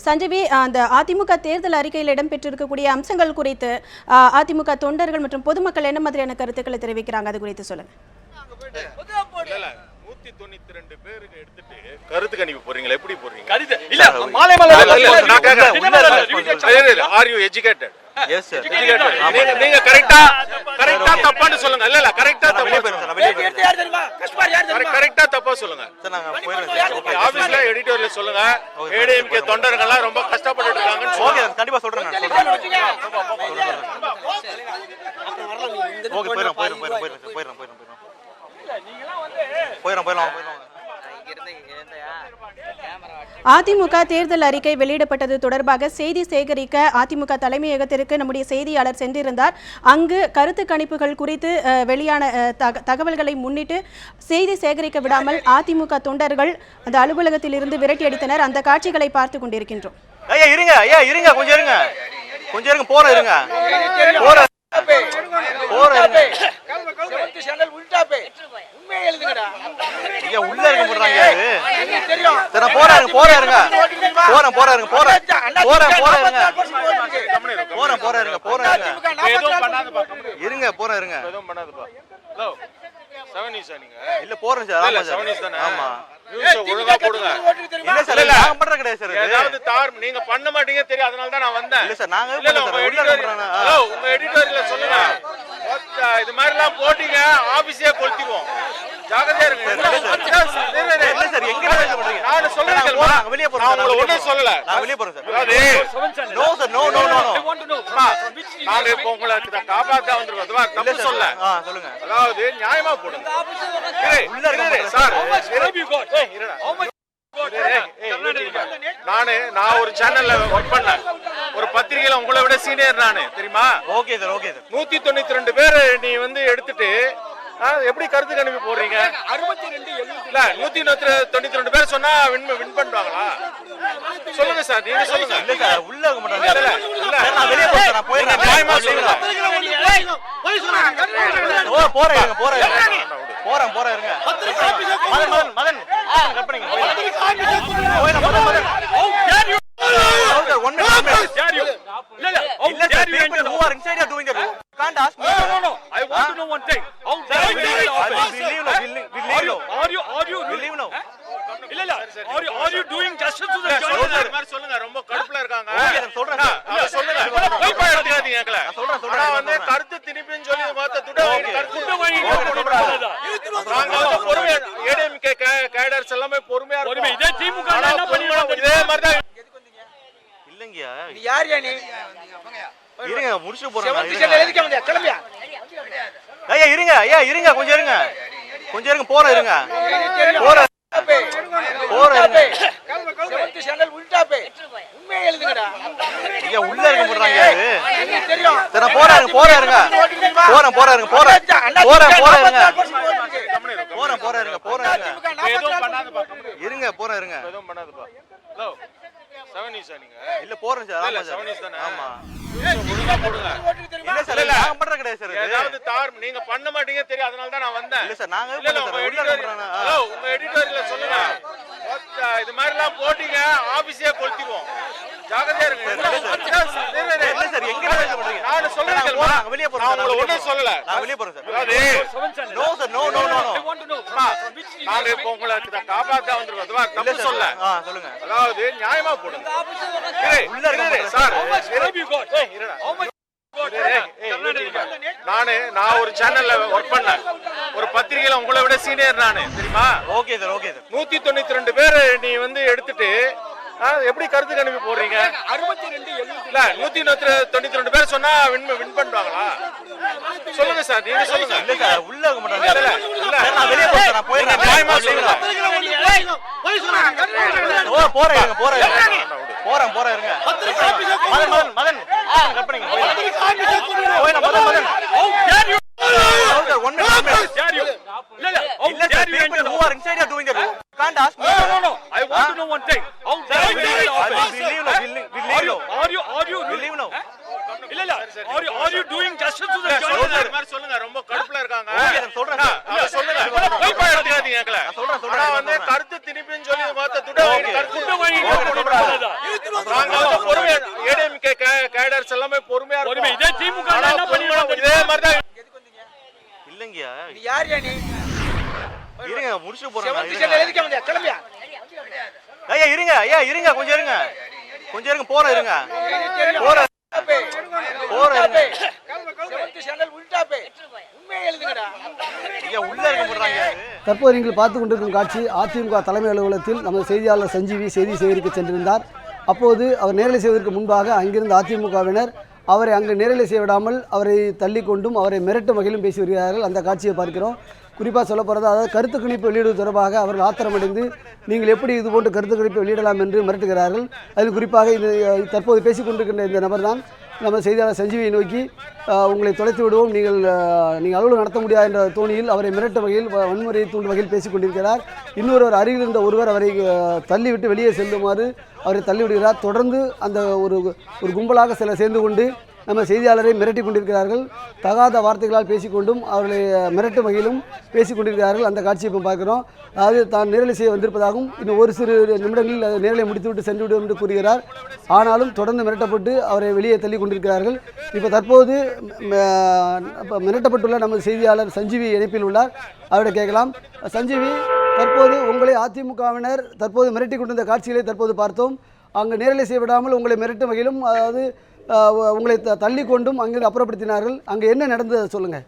சஞ்சீவி அந்த அதிமுக தேர்தல் அறிக்கையில் இடம்பெற்றிருக்கக்கூடிய அம்சங்கள் குறித்து அதிமுக தொண்டர்கள் மற்றும் பொதுமக்கள் என்ன மாதிரியான கருத்துக்களை தெரிவிக்கிறாங்க? அது குறித்து சொல்லுங்க. இல்ல, நூத்தி தொண்ணூத்தி ரெண்டு பேருக்கு எடுத்துட்டு கருத்து கணிப்பு போறீங்களா எப்படி போறீங்க கடித இல்ல மாலை மாலை. ஆர் யூ எஜுகேட்டட் நீங்க கரெக்டா கரெக்டா தப்பான்னு சொல்லுங்க. இல்ல இல்ல கரெக்டா நான் வெளியே தப்பா கரெக்டா தப்பா சொல்லுங்க. ஆபீஸ்ல எடிட்டோர்ல சொல்லுங்க. ஏடிஎம்கே தொண்டர்கள்லாம் ரொம்ப கஷ்டப்பட்டுட்டு இருக்காங்கன்னு கண்டிப்பா சொல்றேன். அதிமுக தேர்தல் அறிக்கை வெளியிடப்பட்டது தொடர்பாக செய்தி சேகரிக்க அதிமுக தலைமையகத்திற்கு நம்முடைய செய்தியாளர் சென்றிருந்தார். அங்கு கருத்து கணிப்புகள் குறித்து வெளியான தகவல்களை முன்னிட்டு செய்தி சேகரிக்க விடாமல் அதிமுக தொண்டர்கள் அந்த அலுவலகத்தில் இருந்து விரட்டி அடித்தனர் அந்த காட்சிகளை பார்த்து கொண்டிருக்கின்றோம். ஐயா இருங்க ஐயா இருங்க கொஞ்சம் இருங்க. கொஞ்சம் இருங்க போற இருங்க. போற போற எழுதுங்கடா. ஐயா உள்ள இருக்க எனக்கு தெரியும். சார் நான் போறேன் இருங்க போறேன் இருங்க போறேன் போறேன் போறேன் போறேன் போறேன் இருங்க போறேன் இருங்க எதுவும் பண்ணாதப்பா இருங்க போறேன் இருங்க. எதுவும் பண்ணாதப்பா. ஹலோ செவன் நியூஸா நீங்க. இல்ல போறேன் சார். இல்ல ஆமா செவன் நியூஸ் சார் தானே? ஆமா. ஒழுங்கா போடுங்க. இல்ல சார் இல்ல. நாங்க பண்றது கிடையாது சார் ஏதாவது தார் நீங்க பண்ண மாட்டீங்க தெரியும் அதனால தான் நான் வந்தேன். இல்ல சார் நாங்க இல்ல உங்க எடிட்டர் பண்றாங்க ஹலோ உங்க எடிட்டர்ல சொல்லுங்க. இது மாதிரி எல்லாம் போட்டீங்க ஆபீஸே கொளுத்திடுவோம். ஜாகிரதையா இருங்க. சார். எங்க நான் சொல்றேன் வெளியே நான் சார், உங்களை நாங்க ஒண்ணும் வெளியே சொல்லல. நான் வெளியே போறேன் சார். அதாவது no sir no no no no அம்மா, நாங்க இப்போ உங்களை இத காப்பாத்த வந்திருக்கோம். அதுவா இல்ல தப்பு சார். சொல்ல ஆ சொல்லுங்க. அதாவது நியாயமா போடுங்க. இரு, உள்ள இருக்க இரு, மாட்டேன் சார். How you got? ஏய், இருடா. ஏய், ஏய், இருடா. நானு நான் ஒரு சேனல்ல ஒர்க் பண்ணேன் ஒரு பத்திரிகையில உங்களை விட சீனியர் நானு தெரியுமா? ஓகே சார் ஓகே சார் நூத்தி தொண்ணூத்தி ரெண்டு பேர் நீ வந்து எடுத்துட்டு எப்படி கருத்து கணிப்பு போடுறீங்க அறுபத்தி ரெண்டு எழுபத்தி இல்ல நூத்தி தொண்ணூத்தி ரெண்டு பேர் சொன்னா வின் வின் பண்ணுவாங்களா சொல்லுங்க சார் நீங்க சொல்லுங்க இல்ல சார் உள்ள இருக்க மாட்டாங்க இல்ல, நான் வெளியே போறேன் நான் போயிடுறேன் நியாயமா சொல்லுங்க ஓ போறேன் போறேன் போறேன் போறேன் இருங்க மதன் மதன் மதன் கட் பண்ணுங்க மதன் மதன் ஒன்னு இல்ல இல்ல இல்ல people who நான் ஆனா வந்து. கருத்து திணிப்புன்னு சொல்லி மொத்த ஏடிஎம்கே கேடர்ஸ் எல்லாமே பொறுமையா பொறுமை. இருப்போம். இதே திமுக இதே மாதிரி தான் யார் இருங்க முடிச்சுட்டு போறேன் கிளம்பியா? ஐயா இருங்க. ஐயா இருங்க. கொஞ்சம் இருங்க. கொஞ்சம் இருங்க. போறேன் இருங்க. போறேன் போறேன் இருங்க. செவன்த் சேனல் உல்டா பே உண்மையை எழுதுங்கடா. ஐயா உள்ள இருக்க போடுறாங்க தெரியும். சார் நான் போறேன் இருங்க. போறேன் இருங்க போறேன். போறேன் இருங்க. போறேன் போறேன் போறேன் இருங்க. போறேன் இருங்க. எதுவும் பண்ணாதப்பா. ஹலோ. செவன் நீங்க? இல்ல போறேன் சார் இல்ல, ஆமா சார் தானே? ஆமா. ஒழுங்கா போடுங்க. இல்ல சார் இல்ல. நாங்க பண்றது கிடையாது சார் ஏதாவது தார் நீங்க பண்ண மாட்டீங்க தெரியும் அதனால தான் நான் வந்தேன். இல்ல சார் நாங்க இல்ல உங்க எடிட்டர் பண்றாங்க. ஹலோ உங்க எடிட்டர்ல சொல்லுங்க. இது மாதிரி எல்லாம் போட்டீங்க ஆபீஸே கொளுத்திடுவோம். ஜாகிரதையா இருங்க. இல்ல சார். இல்ல சார் எங்க வேலை பண்றீங்க நான் சொல்றேன் நாங்க கேளுங்க. போறோம், நாங்க வெளியே போறோம் நான் சார், உங்களை நாங்க ஒண்ணும் வெளியே சொல்லல. நான் வெளியே போறேன் சார். அதாவது no sir no no no இப்போ உங்களை காப்பாத்த வந்திருக்கோம். தப்பு சார். சொல்ல. சொல்லுங்க. அதாவது நியாயமா போடுங்க. உள்ள இருக்க சார். நானு நான் ஒரு சேனல்ல ஒர்க் பண்ணேன் ஒரு பத்திரிகையில உங்களை விட சீனியர் நானு. தெரியுமா? ஓகே சார் ஓகே சார் நூத்தி தொண்ணூத்தி ரெண்டு பேர் நீ வந்து எடுத்துட்டு எப்படி கருத்து கணிப்பு போடுறீங்க? அறுபத்தி ரெண்டு இல்ல நூத்தி தொண்ணூத்தி ரெண்டு பேர் சொன்னா வின் வின் பண்ணுவாங்களா சொல்லுங்க சார் நீங்க சொல்லுங்க. இல்ல சார் உள்ள இருக்க மாட்டாங்க. இல்ல, நான் வெளியே போறேன் நான் நியாயமா சொல்லுங்க. ஓ போறேன் இருங்க போறேன் போறேன் போறேன் இருங்க. மதன் மதன் மதன் கட் பண்ணுங்க to the சொல்லுங்க ரொம்ப கடுப்புல இருக்காங்க சொல்றேன் சொல்லுங்க சொல்றேன், சொல்றேன், வந்து. கருத்து திணிப்புன்னு சொல்லி மொத்த போடக்கூடாது. போடக்கூடாது. லீடர்ஸ் எல்லாமே பொறுமையா பொறுமை. இதே திமுக ஆனா என்ன பண்ணி பொறுமை, இதே மாதிரி தான் எதுக்கு வந்தீங்க இல்லைங்கய்யா நீ யார் யா நீ இருங்க முடிச்சுட்டு போறேன் வந்தியா கிளம்பியா ஐயா இருங்க ஐயா இருங்க கொஞ்சம் இருங்க கொஞ்சம் இருங்க போறேன் இருங்க போறேன் போறேன் தற்போது நீங்கள் பார்த்து கொண்டிருக்கும் காட்சி அதிமுக தலைமை அலுவலகத்தில் நமது செய்தியாளர் சஞ்சீவி செய்தி சேகரிக்க சென்றிருந்தார். அப்போது அவர் நேரலை செய்வதற்கு முன்பாக அங்கிருந்த அதிமுகவினர் அவரை அங்கு நேரலை செய்ய விடாமல் அவரை தள்ளி கொண்டும் அவரை மிரட்டும் வகையிலும் பேசி வருகிறார்கள். அந்த காட்சியை பார்க்கிறோம். குறிப்பாக சொல்ல போகிறது அதாவது கருத்து கணிப்பு வெளியிடுவது தொடர்பாக அவர்கள் ஆத்திரமடைந்து நீங்கள் எப்படி இது போன்று கருத்து கணிப்பு வெளியிடலாம் என்று மிரட்டுகிறார்கள். அதில் குறிப்பாக இது தற்போது பேசிக் கொண்டிருக்கின்ற இந்த நபர் தான் நம்ம செய்தியாளர் சஞ்சீவியை நோக்கி உங்களை தொலைத்து விடுவோம். நீங்கள் நீங்கள் அலுவலகம் நடத்த முடியாது என்ற தோணியில் அவரை மிரட்ட வகையில் வ- வன்முறையை தூண்டும் வகையில் பேசிக் கொண்டிருக்கிறார். இன்னொருவர் அருகில் இருந்த ஒருவர் அவரை தள்ளிவிட்டு வெளியே செல்லுமாறு அவரை தள்ளிவிடுகிறார். தொடர்ந்து அந்த ஒரு ஒரு கும்பலாக சிலர் சேர்ந்து கொண்டு நம்ம செய்தியாளரை மிரட்டி கொண்டிருக்கிறார்கள். தகாத வார்த்தைகளால் பேசிக்கொண்டும் அவர்களை மிரட்டு மிரட்டும் வகையிலும் பேசிக் கொண்டிருக்கிறார்கள் அந்த காட்சியை இப்போ பார்க்கிறோம். அதாவது தான் நேரலை செய்ய வந்திருப்பதாகவும் இன்னும் ஒரு சிறு நிமிடங்களில் அது நேரலை முடித்துவிட்டு சென்று விடும் என்று கூறுகிறார். ஆனாலும் தொடர்ந்து மிரட்டப்பட்டு அவரை வெளியே தள்ளி கொண்டிருக்கிறார்கள். இப்போ தற்போது இப்போ மிரட்டப்பட்டுள்ள நமது செய்தியாளர் சஞ்சீவி இணைப்பில் உள்ளார். அவரை கேட்கலாம். சஞ்சீவி தற்போது உங்களை அதிமுகவினர் தற்போது மிரட்டி கொண்டிருந்த காட்சிகளை தற்போது பார்த்தோம். அங்கு நேரலை செய்ய விடாமல் உங்களை மிரட்டும் வகையிலும் அதாவது உங்களை த- தள்ளி கொண்டும் அங்கிருந்து அப்புறப்படுத்தினார்கள். அங்கே என்ன நடந்தது சொல்லுங்கள்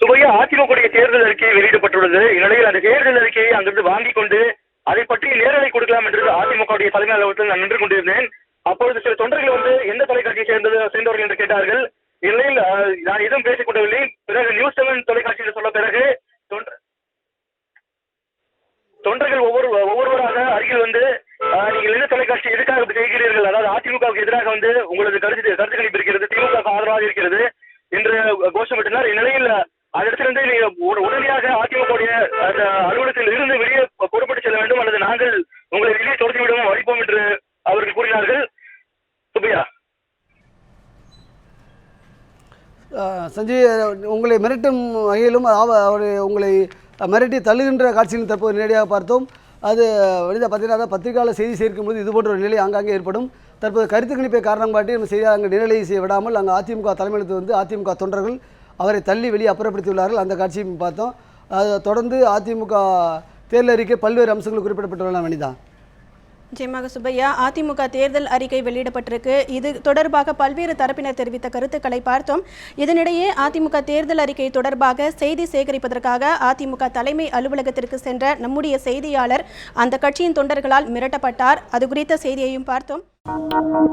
சுபையா அதிமுக தேர்தல் அறிக்கை வெளியிடப்பட்டுள்ளது. இந்நிலையில் அந்த தேர்தல் அறிக்கையை அங்கிருந்து வாங்கிக் கொண்டு அதை பற்றி நேரலை கொடுக்கலாம் என்று அதிமுக தலைமை அலுவலகத்தில் நான் நின்று கொண்டிருந்தேன். அப்பொழுது சில தொண்டர்கள் வந்து எந்த தொலைக்காட்சியை சேர்ந்தது? சேர்ந்தவர்கள் என்று கேட்டார்கள். இந்நிலையில் நான் எதுவும் பேசிக் கொள்ளவில்லை பிறகு நியூஸ் செவன் தொலைக்காட்சியில் சொல்ல பிறகு உங்களுக்கு எதிராக வந்து உங்களது கருத்து கருத்து கணிப்பு இருக்கிறது திமுக ஆதரவாக இருக்கிறது என்று கோஷமிட்டனர். இந்நிலையில் அதிடத்திலிருந்து நீங்க உடனடியாக அதிமுக அந்த அலுவலகத்தில் இருந்து வெளியே புறப்பட்டு செல்ல வேண்டும் அல்லது நாங்கள் உங்களை வெளியே தொடர்ந்து விடுவோம் வைப்போம் என்று அவர்கள் கூறினார்கள். சுப்பையா சஞ்சய் உங்களை மிரட்டும் வகையிலும் அவர் உங்களை மிரட்டி தள்ளுகின்ற காட்சியில் தற்போது நேரடியாக பார்த்தோம். அது வனிதா பார்த்தீங்கன்னா பத்திரிகையாளர் செய்தி சேர்க்கும் போது இது போன்ற ஒரு நிலை ஆங்காங்கே ஏற்படும். தற்போது கருத்து கணிப்பை காரணம் காட்டி நம்ம செய்தி அங்கே நிரலை செய்ய விடாமல் அங்கே அதிமுக தலைமையிலிருந்து வந்து அதிமுக தொண்டர்கள் அவரை தள்ளி வெளியே அப்புறப்படுத்தியுள்ளார்கள். அந்த காட்சியும் பார்த்தோம். அதை தொடர்ந்து அதிமுக தேர்தல் அறிக்கை பல்வேறு அம்சங்கள் குறிப்பிடப்பட்டுள்ளன வனிதா. நிச்சயமாக சுப்பையா அதிமுக தேர்தல் அறிக்கை வெளியிடப்பட்டிருக்கு. இது தொடர்பாக பல்வேறு தரப்பினர் தெரிவித்த கருத்துக்களை பார்த்தோம். இதனிடையே அதிமுக தேர்தல் அறிக்கை தொடர்பாக செய்தி சேகரிப்பதற்காக அதிமுக தலைமை அலுவலகத்திற்கு சென்ற நம்முடைய செய்தியாளர் அந்த கட்சியின் தொண்டர்களால் மிரட்டப்பட்டார். அது குறித்த செய்தியையும் பார்த்தோம். Thank you.